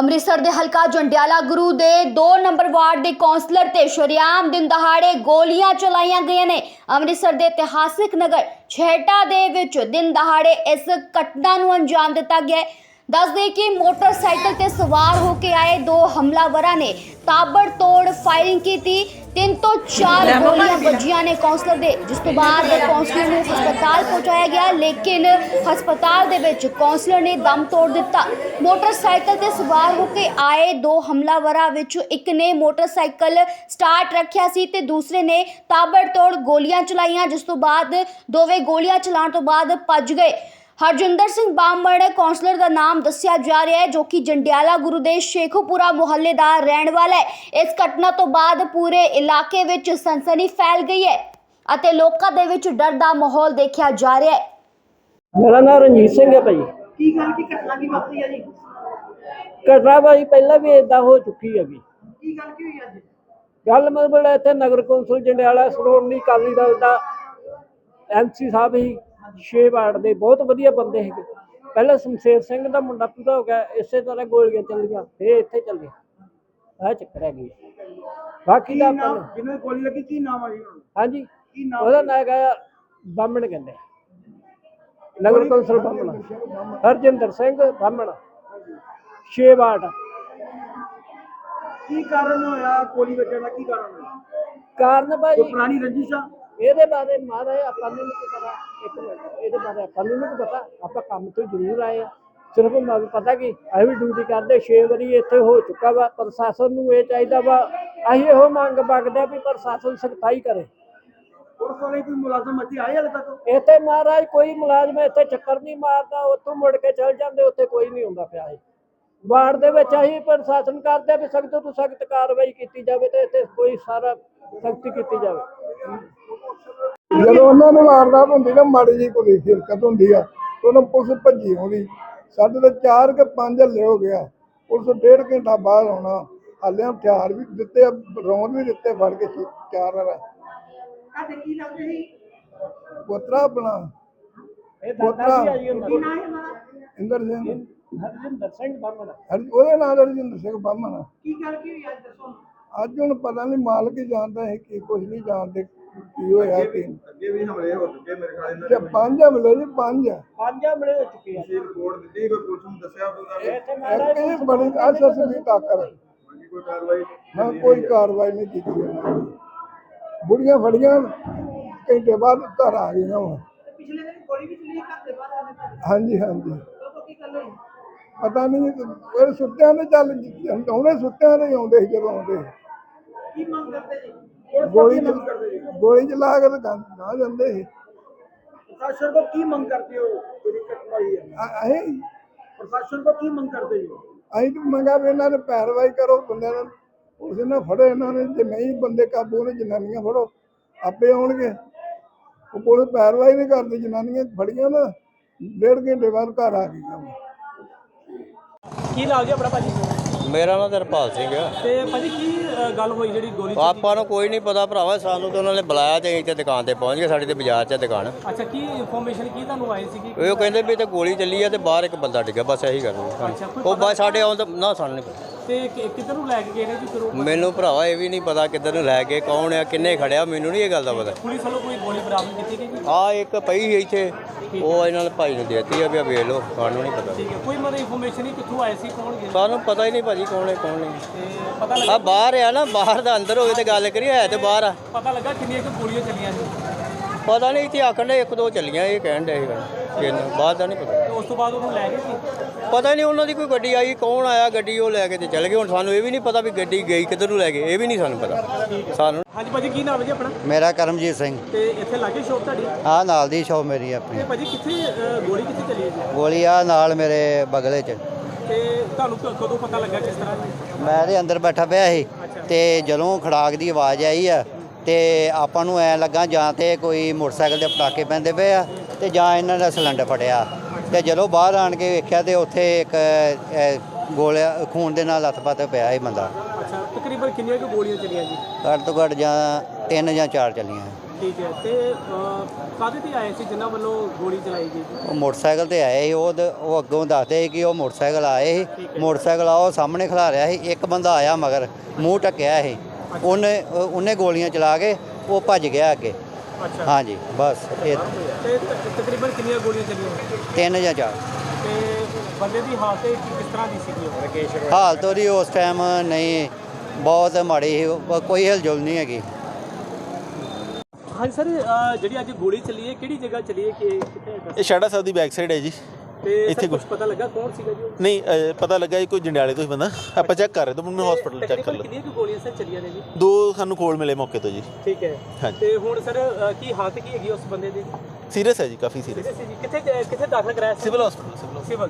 ਅੰਮ੍ਰਿਤਸਰ ਦੇ ਹਲਕਾ ਜੰਡਿਆਲਾ ਗੁਰੂ ਦੇ 2 ਨੰਬਰ ਵਾਰਡ ਦੇ ਕੌਂਸਲਰ ਤੇ ਸ਼ਰਿਆਮ ਦਿਨ ਦਹਾੜੇ ਗੋਲੀਆਂ ਚਲਾਈਆਂ ਗਈਆਂ ਨੇ। ਅੰਮ੍ਰਿਤਸਰ ਦੇ ਇਤਿਹਾਸਿਕ ਨਗਰ ਛੇਟਾ ਦੇ ਵਿੱਚ ਦਿਨ ਦਹਾੜੇ ਇਸ ਘਟਨਾ ਨੂੰ ਅੰਜਾਮ ਦਿੱਤਾ ਗਿਆ ਹੈ। ਦੱਸਦੇ ਕਿ ਮੋਟਰਸਾਈਕਲ ਤੇ ਸਵਾਰ ਹੋ ਕੇ ਆਏ ਦੋ ਹਮਲਾਵਰਾਂ ਨੇ ਤਾਬੜਤੋੜ ਫਾਇਰਿੰਗ ਕੀਤੀ। ਤਿੰਨ ਤੋਂ ਚਾਰ ਗੋਲੀਆਂ ਵੱਜੀਆਂ ਨੇ ਕੌਂਸਲਰ ਦੇ ਜਿਸ ਤੋਂ ਬਾਅਦ ਕੌਂਸਲਰ ਨੂੰ ਹਸਪਤਾਲ ਪਹੁੰਚਾਇਆ ਗਿਆ ਲੇਕਿਨ ਹਸਪਤਾਲ ਦੇ ਵਿੱਚ ਕੌਂਸਲਰ ਨੇ ਦਮ ਤੋੜ ਦਿੱਤਾ। ਮੋਟਰਸਾਈਕਲ ਤੇ ਸਵਾਰ ਹੋ ਕੇ ਆਏ ਦੋ ਹਮਲਾਵਰਾਂ ਵਿੱਚੋਂ ਇੱਕ ਨੇ ਮੋਟਰਸਾਈਕਲ ਸਟਾਰਟ ਰੱਖਿਆ ਸੀ ਤੇ ਦੂਸਰੇ ਨੇ ਤਾਬੜਤੋੜ ਗੋਲੀਆਂ ਚਲਾਈਆਂ ਜਿਸ ਤੋਂ ਬਾਅਦ ਦੋਵੇਂ ਗੋਲੀਆਂ ਚਲਾਉਣ ਤੋਂ ਬਾਅਦ ਭੱਜ ਗਏ। ਹਰਜਿੰਦਰ ਸਿੰਘ ਬਾਮੜ ਕੌਂਸਲਰ ਦਾ ਨਾਮ ਦੱਸਿਆ ਜਾ ਰਿਹਾ ਹੈ ਜੋ ਕਿ ਜੰਡਿਆਲਾ ਗੁਰੂ ਦੇ ਸ਼ੇਖੂਪੁਰਾ ਮੁਹੱਲੇ ਦਾ ਰਹਿਣ ਵਾਲਾ ਹੈ। ਇਸ ਘਟਨਾ ਤੋਂ ਬਾਅਦ ਪੂਰੇ ਇਲਾਕੇ ਵਿੱਚ ਸਨਸਨੀ ਫੈਲ ਗਈ ਹੈ ਅਤੇ ਲੋਕਾਂ ਦੇ ਵਿੱਚ ਡਰ ਦਾ ਮਾਹੌਲ ਦੇਖਿਆ ਜਾ ਰਿਹਾ ਹੈ। ਮੇਰਾ ਨਾਮ ਰਣਜੀਤ ਸਿੰਘ ਹੈ ਭਾਈ। ਕੀ ਗੱਲ ਕੀ ਘਟਨਾ ਕੀ ਵਾਪਰੀ ਹੈ ਜੀ? ਘਟਨਾ ਭਾਈ ਪਹਿਲਾਂ ਵੀ ਇਦਾਂ ਹੋ ਚੁੱਕੀ ਹੈਗੀ। ਕੀ ਗੱਲ ਕੀ ਹੋਈ ਅੱਜ? ਗੱਲ ਮਤਲਬ ਇੱਥੇ ਨਗਰ ਕੌਂਸਲ ਜੰਡਿਆਲਾ ਸ਼੍ਰੋਮਣੀ ਅਕਾਲੀ ਦਲ ਦਾ ਐਮਸੀ ਸਾਹਿਬ ਹੀ ਛੇ ਵਾਰਡ ਦੇ ਬਹੁਤ ਵਧੀਆ ਬੰਦੇ ਹੈਗੇ। ਪਹਿਲਾਂ ਸ਼ਮਸ਼ੇਰ ਸਿੰਘ ਦਾ ਮੁੰਡਾ ਪੂਰਾ ਹੋ ਗਿਆ ਇਸੇ ਤਰ੍ਹਾਂ ਗੋਲੀਆਂ ਚੱਲੀਆਂ ਫੇਰ ਇੱਥੇ ਚੱਲੇ। ਆ ਚੱਕਰ ਹੈਗੀ ਬਾਕੀ ਦਾ ਆਪਾਂ ਜਿਹਨੂੰ ਗੋਲੀ ਲੱਗੀ ਕੀ ਨਾਮ ਆ ਜੀ ਉਹਨਾਂ ਦਾ? ਹਾਂਜੀ ਕੀ ਨਾਮ ਉਹਦਾ ਨਾਂ ਹੈਗਾ ਬਾਹਮਣ ਕਹਿੰਦੇ ਨਗਰ ਕੌਂਸਲ ਬਾਹਮਣ। ਹਰਜਿੰਦਰ ਸਿੰਘ ਬਾਹਮਣ। ਛੇ ਵਾਰਡ। ਕੀ ਕਾਰਨ ਹੋਇਆ ਗੋਲੀ ਵੱਜਣ ਦਾ? ਕੀ ਕਾਰਨ ਹੋਇਆ? ਕਾਰਨ ਭਾਈ ਕੋਈ ਪੁਰਾਣੀ ਰੰਜਿਸ਼ ਆ? ਇਹਦੇ ਬਾਰੇ ਮਹਾਰਾਜ ਆਪਾਂ ਨੂੰ ਨਹੀਂ ਪਤਾ ਇੱਕ ਮਿੰਟ ਇਹਦੇ ਬਾਰੇ ਆਪਾਂ ਨੂੰ ਨਹੀਂ ਪਤਾ ਆਪਾਂ ਕੰਮ ਤੋਂ ਜ਼ਰੂਰ ਆਏ ਆ। ਸਿਰਫ ਮੈਨੂੰ ਪਤਾ ਕਿ ਅਸੀਂ ਵੀ ਡਿਊਟੀ ਕਰਦੇ 6 ਵਾਰੀ ਇੱਥੇ ਹੋ ਚੁੱਕਾ ਵਾ ਪ੍ਰਸ਼ਾਸਨ ਨੂੰ ਇਹ ਚਾਹੀਦਾ ਵਾ ਅਸੀਂ ਇਹੋ ਮੰਗ ਮੰਗਦੇ ਆ ਵੀ ਪ੍ਰਸ਼ਾਸਨ ਸਖਤਾਈ ਕਰੇ। ਮੁਲਾਜ਼ਮ ਇੱਥੇ ਆਏ ਹਲੇ ਤੱਕ? ਇੱਥੇ ਮਹਾਰਾਜ ਕੋਈ ਮੁਲਾਜ਼ਮ ਇੱਥੇ ਚੱਕਰ ਨਹੀਂ ਮਾਰਦਾ ਉੱਥੋਂ ਮੁੜ ਕੇ ਚਲ ਜਾਂਦੇ ਉੱਥੇ ਕੋਈ ਨਹੀਂ ਹੁੰਦਾ ਪਿਆ ਇਹ। ਵਾਰਡ ਦੇ ਵਿੱਚ ਅਸੀਂ ਪ੍ਰਸ਼ਾਸਨ ਕਰਦੇ ਆ ਵੀ ਸਖਤ ਤੋਂ ਸਖਤ ਕਾਰਵਾਈ ਕੀਤੀ ਜਾਵੇ ਤੇ ਇੱਥੇ ਕੋਈ ਸਾਰਾ ਸਖਤੀ ਕੀਤੀ ਜਾਵੇ। ਜਦੋਂ ਉਹਨਾਂ ਨੂੰ ਵਾਰਦਾਤ ਹੁੰਦੀ ਨਾ ਮਾੜੀ ਜੀ ਕੋਈ ਹਿਰਕਤ ਹੁੰਦੀ ਆ ਉਹਨਾਂ ਪੁਲਿਸ ਭੱਜੀ ਆਉਂਦੀ। ਸਾਡੇ ਤੇ ਚਾਰ ਕੇ ਪੰਜ ਹੱਲੇ ਹੋ ਗਿਆ ਪੁਲਿਸ ਡੇਢ ਘੰਟਾ ਬਾਅਦ ਆਉਣਾ। ਹਾਲੇ ਹਥਿਆਰ ਵੀ ਦਿੱਤੇ ਆ, ਰੌਂਦ ਵੀ ਦਿੱਤੇ ਫੜ ਕੇ ਚਾਰ ਨਾਲ ਤੁਹਾਡੇ ਕੀ ਲੱਗਦੇ ਸੀ? ਪੁੱਤਰਾ ਆਪਣਾ। ਇਹ ਦਾਦਾ ਸੀ ਆਈ ਉਹਨਾਂ ਇੰਦਰ ਸਿੰਘ। ਹਰਜਿੰਦਰ ਸਿੰਘ ਬਾਹਮਣ। ਹਰ ਉਹਦੇ ਨਾਲ ਰਜਿੰਦਰ ਸਿੰਘ ਬਾਹਮਣ ਕੀ ਗੱਲ ਕੀ ਹੋਈ ਅੱਜ ਦੱਸੋ ਅੱਜ ਹੁਣ ਪਤਾ ਨਹੀਂ ਮਾਲਕ ਹੀ ਜਾਣਦਾ ਹੈ ਕਿ ਕੁਝ ਨਹੀਂ ਜਾਣਦੇ ਕੀ ਹੋਇਆ ਕੀ ਅੱਗੇ ਵੀ ਹਮਲੇ ਹੋ ਚੁੱਕੇ ਮੇਰੇ ਖਿਆਲ ਇਹਨਾਂ ਤੇ ਪੰਜ ਹਮਲੇ ਜੀ ਪੰਜ ਆ। ਪੰਜ ਹਮਲੇ ਹੋ ਚੁੱਕੇ ਆ। ਰਿਪੋਰਟ ਦਿੱਤੀ ਕੋਈ ਪੁਲਿਸ ਨੂੰ ਦੱਸਿਆ ਉਹਦਾ ਇੱਥੇ ਇੱਕ ਮਹਾਰਾਜ ਇਹ ਬੜੀ ਆਸਸ ਵੀ ਤਾਕਰ ਬਾਕੀ ਕੋਈ ਕਾਰਵਾਈ ਨਾ ਕੋਈ ਕਾਰਵਾਈ ਨਹੀਂ ਕੀਤੀ ਇਹਨਾਂ ਨੇ। ਬੁੜੀਆਂ ਫੜੀਆਂ ਘੰਟੇ ਬਾਅਦ ਘਰ ਆ ਗਈਆਂ ਵਾਂ। ਤੇ ਪਿਛਲੇ ਦਿਨ ਗੋਲੀ ਵੀ ਚੱਲੀ ਘਰ ਦੇ ਬਾਹਰ ਆਨੇ ਤੁਹਾਡੇ ਹਾਂਜੀ ਹਾਂਜੀ। ਪਤਾ ਨਹੀਂ ਇਹ ਸੁੱਤਿਆਂ ਨੇ ਚੱਲ ਉਹਨੇ ਸੁੱਤਿਆਂ ਨੇ ਹੀ ਆਉਂਦੇ ਸੀ ਜਦੋਂ ਆਉਂਦੇ ਸੀ। ਕੀ ਮੰਗ ਕਰਦੇ ਜੀ? ਪੁਲਿਸ ਗੋਲੀ ਕੀ ਮੰਗ ਕਰਦੇ ਜੀ? ਚ ਗੋਲੀ ਚਲਾ ਕੇ ਤਾਂ ਨਾ ਜਾਂਦੇ ਸੀ। ਪ੍ਰਸ਼ਾਸਨ ਕੋ ਕੀ ਮੰਗ ਕਰਤੇ ਹੋ? ਜਿਹੜੀ ਘਟਨਾ ਹੋਈ ਹੈ। ਅ- ਅਸੀਂ ਪ੍ਰਸ਼ਾਸਨ ਕੋ ਕੀ ਮੰਗ ਕਰਦੇ ਜੀ? ਅਸੀਂ ਤਾਂ ਮੰਗਾ ਵੀ ਇਹਨਾਂ ਨੇ ਪੈਰਵਾਈ ਕਰੋ ਬੰਦਿਆਂ ਨੂੰ ਉਸ ਨੇ ਫੜੇ ਇਹਨਾਂ ਨੇ ਜੇ ਨਹੀਂ ਬੰਦੇ ਕਾਬੂ ਨੇ ਜਨਾਨੀਆਂ ਫੜੋ ਆਪੇ ਆਉਣਗੇ। ਉਹ ਪੁਲਿਸ ਪੈਰਵਾਈ ਨਹੀਂ ਕਰਦੀ ਜਨਾਨੀਆਂ ਫੜੀਆਂ ਨਾ ਡੇਢ ਘੰਟੇ ਬਾਅਦ ਘਰ ਆ ਗਈਆਂ। ਕੀ ਨਾਮ ਜੀ ਆਪਣਾ ਭਾਜੀ? ਮੇਰਾ ਨਾਮ ਤਰਪਾਲ ਸਿੰਘ ਆ। ਤੇ ਭਾਜੀ ਕੀ ਅ, ਗੱਲ ਹੋਈ ਜਿਹੜੀ ਗੋਲੀ ਚੱਲੀ? ਆਪਾਂ ਨੂੰ ਕੋਈ ਨਹੀਂ ਪਤਾ ਭਰਾਵਾ ਸਾਨੂੰ ਤਾਂ ਉਹਨਾਂ ਨੇ ਬੁਲਾਇਆ ਤੇ ਅਸੀਂ ਤੇ ਦੁਕਾਨ ਤੇ ਪਹੁੰਚ ਗਏ ਸਾਡੀ ਤੇ ਬਾਜ਼ਾਰ 'ਚ ਆ ਦੁਕਾਨ। ਅੱਛਾ ਕੀ ਇਨਫੋਰਮੇਸ਼ਨ ਕੀ ਤੁਹਾਨੂੰ ਆਈ ਸੀਗੀ? ਉਹ ਕਹਿੰਦੇ ਵੀ ਤੇ ਗੋਲੀ ਚੱਲੀ ਆ ਤੇ ਬਾਹਰ ਇੱਕ ਬੰਦਾ ਡਿੱਗਾ ਬਸ ਇਹੀ ਗੱਲ ਹੋਈ ਅੱਛਾ, ਕੋਈ ਉਹ ਬਸ ਸਾਡੇ ਆਉਣ ਤੋਂ ਨਾ ਸਾਨੂੰ ਨਹੀਂ ਪਤਾ। ਤੇ ਕਿ- ਕਿੱਧਰ ਨੂੰ ਲੈ ਕੇ ਗਏ ਨੇ ਜੀ ਫਿਰ ਉਹ? ਮੈਨੂੰ ਭਰਾਵਾ ਇਹ ਵੀ ਨਹੀਂ ਪਤਾ ਕਿੱਧਰ ਨੂੰ ਲੈ ਕੇ ਕੌਣ ਆ ਕਿੰਨੇ ਖੜਿਆ ਮੈਨੂੰ ਨਹੀਂ ਇਹ ਗੱਲ ਦਾ ਪਤਾ। ਪੁਲਿਸ ਵੱਲੋਂ ਕੋਈ ਗੋਲੀ ਬਰਾਮਦ ਕੀਤੀ ਗਈ ਜੀ? ਆ ਇੱਕ ਪਈ ਸੀ ਇੱਥੇ ਉਹ ਇਹਨਾਂ ਨੇ ਭਾਈ ਨੂੰ ਦੇਤੀ ਆ ਵੀ ਆ ਵੇਖ ਲਓ ਸਾਨੂੰ ਨਹੀਂ ਪਤਾ। ਠੀਕ ਹੈ ਕੋਈ ਮਤਲਬ ਇਨਫੋਰਮੇਸ਼ਨ ਨਹੀਂ ਕਿੱਥੋਂ ਆਏ ਸੀ ਕੌਣ ਗਏ? ਸਾਨੂੰ ਪਤਾ ਹੀ ਨਹੀਂ ਭਾਜੀ ਕੌਣ ਹੈ ਕੌਣ ਨਹੀਂ। ਤੇ ਪਤਾ ਲੱਗਾ ਆ ਬਾਹਰ ਆ ਨਾ ਬਾਹਰ ਦਾ ਅੰਦਰ ਹੋਵੇ ਤੇ ਗੱਲ ਕਰੀਏ ਹੈ ਤੇ ਬਾਹਰ ਆ। ਪਤਾ ਲੱਗਾ ਕਿੰਨੀਆਂ ਕੁ ਗੋਲੀਆਂ ਚੱਲੀਆਂ ਜੀ। ਪਤਾ ਨਹੀਂ ਇੱਥੇ ਆਖਣ ਦੇ ਇੱਕ ਦੋ ਚੱਲੀਆਂ ਇਹ ਕਹਿਣ ਦੇ ਕਿੰਨਾ ਬਾਹਰ ਦਾ ਨਹੀਂ ਪਤਾ। ਤੇ ਉਸ ਤੋਂ ਬਾਅਦ ਉਹਨੂੰ ਲੈ ਗਏ ਸੀ? ਪਤਾ ਨਹੀਂ ਉਹਨਾਂ ਦੀ ਕੋਈ ਗੱਡੀ ਆਈ ਕੌਣ ਆਇਆ ਗੱਡੀ ਉਹ ਲੈ ਕੇ ਤੇ ਚਲ ਗਏ। ਹੁਣ ਸਾਨੂੰ ਇਹ ਵੀ ਨਹੀਂ ਪਤਾ ਵੀ ਗੱਡੀ ਗਈ ਕਿੱਧਰ ਨੂੰ ਲੈ ਗਏ। ਇਹ ਵੀ ਨਹੀਂ ਸਾਨੂੰ ਪਤਾ। ਸਾਨੂੰ ਹਾਂਜੀ ਭਾਜੀ ਕੀ ਨਾਮ ਹੈ ਜੀ ਆਪਣਾ? ਮੇਰਾ ਕਰਮਜੀਤ ਸਿੰਘ। ਤੇ ਇੱਥੇ ਲਾਗੇ ਸ਼ੋਪ ਤੁਹਾਡੀ? ਆ ਨਾਲ ਦੀ ਸ਼ੌਪ ਮੇਰੀ ਆਪਣੀ। ਤੇ ਭਾਜੀ ਕਿੱਥੇ ਗੋਲੀ ਕਿੱਥੇ ਚੱਲੀ ਹੈ ਜੀ? ਗੋਲੀ ਆ ਨਾਲ ਮੇਰੇ ਬਗਲੇ 'ਚ। ਤੇ ਤੁਹਾਨੂੰ ਕਦੋਂ ਪਤਾ ਲੱਗਾ ਕਿਸ ਤਰ੍ਹਾਂ ਮੈਂ ਦੇ ਅੰਦਰ ਬੈਠਾ ਪਿਆ ਸੀ। ਤੇ ਜਦੋਂ ਖੜਾਕ ਦੀ ਆਵਾਜ਼ ਆਈ ਆ ਤੇ ਆਪਾਂ ਨੂੰ ਐ ਲੱਗਾ ਜਾਂ ਤੇ ਕੋਈ ਮੋਟਰਸਾਈਕਲ ਦੇ ਪਟਾਕੇ ਪੈਂਦੇ ਪਏ ਆ ਤੇ ਜਾਂ ਇਹਨਾਂ ਦਾ ਸਿਲੰਡਰ ਫਟਿਆ। ਤੇ ਜਦੋਂ ਬਾਹਰ ਆਣ ਕੇ ਵੇਖਿਆ ਤੇ ਉੱਥੇ ਇੱਕ ਗੋਲਿਆ ਖੂਨ ਦੇ ਨਾਲ ਲੱਥਪੱਥ ਪਿਆ ਇਹ ਬੰਦਾ। ਅੱਛਾ ਤਕਰੀਬਨ ਕਿੰਨੀਆਂ ਕੁ ਗੋਲੀਆਂ ਚੱਲੀਆਂ ਜੀ? ਘੱਟ ਤੋਂ ਘੱਟ ਜਾਂ ਤਿੰਨ ਜਾਂ ਚਾਰ ਚੱਲੀਆਂ। ਠੀਕ ਹੈ ਤੇ ਕਾਹਦੇ ਤੇ ਆਏ ਸੀ? ਜਿਨ੍ਹਾਂ ਵੱਲੋਂ ਗੋਲੀ ਚਲਾਈ ਗਈ ਉਹ ਮੋਟਰਸਾਈਕਲ ਤੇ ਆਏ ਸੀ ਉਹ ਅੱਗੋਂ ਦੱਸਦੇ ਸੀ ਕਿ ਉਹ ਮੋਟਰਸਾਈਕਲ ਆਏ ਸੀ। ਮੋਟਰਸਾਈਕਲ ਆ ਉਹ ਸਾਹਮਣੇ ਖਲਾ ਰਿਹਾ ਸੀ। ਇੱਕ ਬੰਦਾ ਆਇਆ ਮਗਰ ਮੂੰਹ ਟੱਕਿਆ ਸੀ। ਉਹਨੇ ਉਹ- ਉਹਨੇ ਗੋਲੀਆਂ ਚਲਾ ਕੇ ਉਹ ਭੱਜ ਗਿਆ ਅੱਗੇ। ਅੱਛਾ। ਹਾਂਜੀ ਬਸ ਇਹ ਤੇ ਤਕਰੀਬਨ ਕਿੰਨੀਆਂ ਗੋਲੀਆਂ ਚੱਲੀਆਂ? ਤਿੰਨ ਜਾਂ ਚਾਰ। ਤੇ ਬੰਦੇ ਦੀ ਹਾਲਤ ਕਿਸ ਤਰ੍ਹਾਂ ਦੀ ਸੀਗੀ ਰਕੇਸ਼ ਹਾਲਤ ਉਹਦੀ ਉਸ ਟਾਈਮ ਨਹੀਂ ਬਹੁਤ ਮਾੜੀ ਸੀ ਕੋਈ ਹਿਲਜੁਲ ਨਹੀਂ ਹੈਗੀ। ਹਾਂਜੀ ਸਰ ਜਿਹੜੀ ਅੱਜ ਗੋਲੀ ਚੱਲੀ ਹੈ ਕਿਹੜੀ ਜਗ੍ਹਾ ਚੱਲੀ ਹੈ ਕਿ ਇਹ ਸ਼ਾੜਾ ਸਾਹਿਬ ਦੀ ਬੈਕ ਸਾਈਡ ਹੈ ਜੀ। ਤੇ ਇੱਥੇ ਕੁਝ ਪਤਾ ਲੱਗਾ ਕੌਣ ਸੀਗਾ ਜੀ? ਉਹ? ਨਹੀਂ ਅਹ, ਪਤਾ ਲੱਗਾ ਜੀ ਕੋਈ ਜੰਡਿਆਲੇ ਤੋਂ ਹੀ ਬੰਦਾ। ਆਪਾਂ ਚੈੱਕ ਕਰ ਰਹੇ ਤਾਂ ਮੈਨੂੰ ਹਸਪੀਟਲ ਚੈੱਕ ਕਰ ਲਓ। ਕਿੰਨੀਆਂ ਕੁ ਗੋਲੀਆਂ ਸਰ ਚੱਲੀਆਂ ਨੇ ਜੀ? ਦੋ ਸਾਨੂੰ ਕੋਲ ਮਿਲੇ ਮੌਕੇ ਤੋਂ ਜੀ। ਠੀਕ ਹੈ। ਹਾਂਜੀ। ਤੇ ਹੁਣ ਸਰ ਅ, ਕੀ ਹਾਲਤ ਕੀ ਹੈਗੀ ਉਸ ਬੰਦੇ ਦੀ? ਸੀਰੀਅਸ ਹੈ ਜੀ ਕਾਫੀ ਸੀਰੀਅਸ ਕਿੱਥੇ ਕਿੱਥੇ ਕਿੱਥੇ ਦਾਖਲ ਕਰਾਇਆ ਸੀ? Civil hospital civil civil